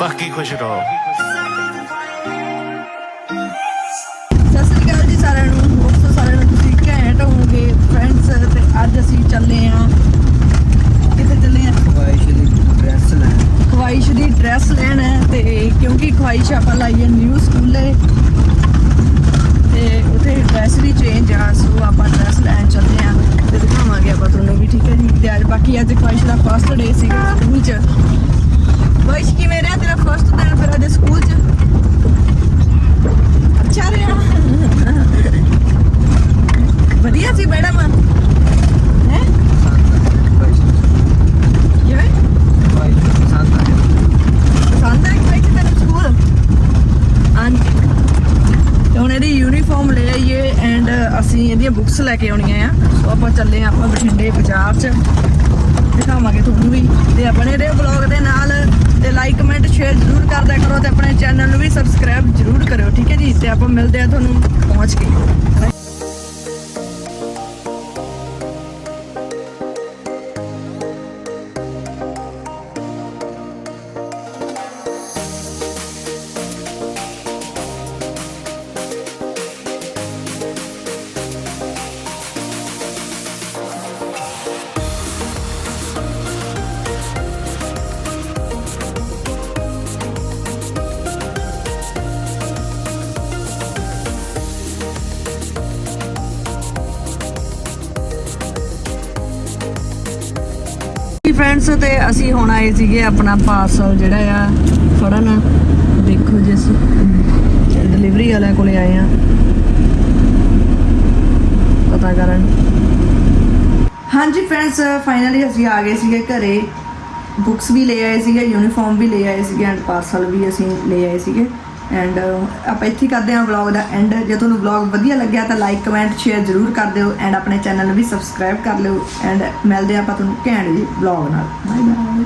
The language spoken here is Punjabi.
ਬਾਕੀ ਖੁਸ਼ ਰਹੋ। ਸਤਿ ਸ੍ਰੀ ਅਕਾਲ ਜੀ ਸਾਰਿਆਂ ਨੂੰ। ਹੋਪ ਸੋ ਸਾਰਿਆਂ ਨੂੰ ਤੁਸੀਂ ਘੈਂਟ ਹੋਵੋਗੇ ਫਰੈਂਡਸ ਤੇ ਅੱਜ ਅਸੀਂ ਚੱਲੇ ਆ ਕਿੱਥੇ ਚੱਲੇ ਆ ਖਵਾਇਸ਼ ਦੀ ਡਰੈਸ ਲੈ ਖਵਾਇਸ਼ ਦੀ ਡਰੈਸ ਲੈਣ ਹੈ ਤੇ ਕਿਉਂਕਿ ਖਵਾਇਸ਼ ਆਪਾਂ ਲਾਈ ਹੈ ਨਿਊ ਸਕੂਲੇ ਤੇ ਉਥੇ ਡਰੈਸ ਵੀ ਚੇਂਜ ਆ ਸੋ ਆਪਾਂ ਡਰੈਸ ਲੈਣ ਚੱਲੇ ਆ ਤੇ ਦਿਖਾਵਾਂਗੇ ਆਪਾਂ ਤੁਹਾਨੂੰ ਵੀ ਠੀਕ ਹੈ ਜੀ? ਤੇ ਅੱਜ ਬਾਕੀ ਅੱਜ ਖਵਾਇਸ਼ ਦਾ ਫਸਟ ਡੇ ਸੀਗਾ ਸਕੂਲ 'ਚ ਖਵਾਇਸ਼ ਕਿਵੇਂ ਰਿਹਾ ਤੇਰਾ ਫਸਟ ਦਿਨ ਫਿਰ ਅੱਜ ਸਕੂਲ 'ਚ ਅੱਛਾ ਰਿਹਾ ਵਧੀਆ ਸੀ ਮੈਡਮ ਹੁਣ ਇਹਦੀ ਯੂਨੀਫਾਰਮ ਲੈ ਆਈਏ ਐਂਡ ਅਸੀਂ ਇਹਦੀਆਂ ਬੁੱਕਸ ਲੈ ਕੇ ਆਉਣੀਆਂ ਆ। ਸੋ ਆਪਾਂ ਚੱਲੇ ਆਪਾਂ ਬਠਿੰਡੇ ਬਾਜ਼ਾਰ 'ਚ। ਦਿਖਾਵਾਂਗੇ ਤੁਹਾਨੂੰ ਵੀ। ਤੇ ਆਪਣੇ ਇਹਦੇ ਵਲੌਗ ਦੇ ਨਾਲ ਤੇ ਲਾਈਕ ਕਮੈਂਟ ਸ਼ੇਅਰ ਜ਼ਰੂਰ ਕਰਦਿਆ ਕਰੋ ਤੇ ਆਪਣੇ ਚੈਨਲ ਨੂੰ ਵੀ ਸਬਸਕ੍ਰਾਈਬ ਜ਼ਰੂਰ ਕਰਿਓ, ਠੀਕ ਹੈ ਜੀ? ਤੇ ਆਪਾਂ ਮਿਲਦੇ ਆ ਤੁਹਾਨੂੰ ਪਹੁੰਚ ਕੇ। ਫਰੈਂਡਸ ਤੇ ਅਸੀਂ ਹੁਣ ਆਏ ਸੀਗੇ ਆਪਣਾ ਪਾਰਸਲ ਜਿਹੜਾ ਆ, ਫੜਨ। ਦੇਖੋ ਜੀ ਅਸੀਂ ਡਿਲੀਵਰੀ ਵਾਲਿਆਂ ਕੋਲੇ ਆਏ ਆ। ਪਤਾ ਕਰਨ। ਹਾਂਜੀ ਫਰੈਂਡਸ ਫਾਈਨਲੀ ਅਸੀਂ ਆ ਗਏ ਸੀਗੇ ਘਰੇ। ਬੁੱਕਸ ਵੀ ਲੈ ਆਏ ਸੀਗੇ ਯੂਨੀਫਾਰਮ ਵੀ ਲੈ ਆਏ ਸੀਗੇ ਐਂਡ ਪਾਰਸਲ ਵੀ ਅਸੀਂ ਲੈ ਆਏ ਸੀਗੇ। ਐਂਡ uh, ਆਪਾਂ ਇੱਥੇ ਕਰਦੇ ਹਾਂ ਵਲੌਗ ਦਾ ਐਂਡ ਜੇ ਤੁਹਾਨੂੰ ਵਲੌਗ ਵਧੀਆ ਲੱਗਿਆ ਤਾਂ ਲਾਈਕ ਕਮੈਂਟ ਸ਼ੇਅਰ ਜ਼ਰੂਰ ਕਰ ਦਿਓ ਐਂਡ ਆਪਣੇ ਚੈਨਲ ਨੂੰ ਵੀ ਸਬਸਕ੍ਰਾਈਬ ਕਰ ਲਿਓ। ਐਂਡ ਮਿਲਦੇ ਹਾਂ ਆਪਾਂ ਤੁਹਾਨੂੰ ਘੈਂਟ ਜੀ ਵਲੌਗ ਨਾਲ। Bye bye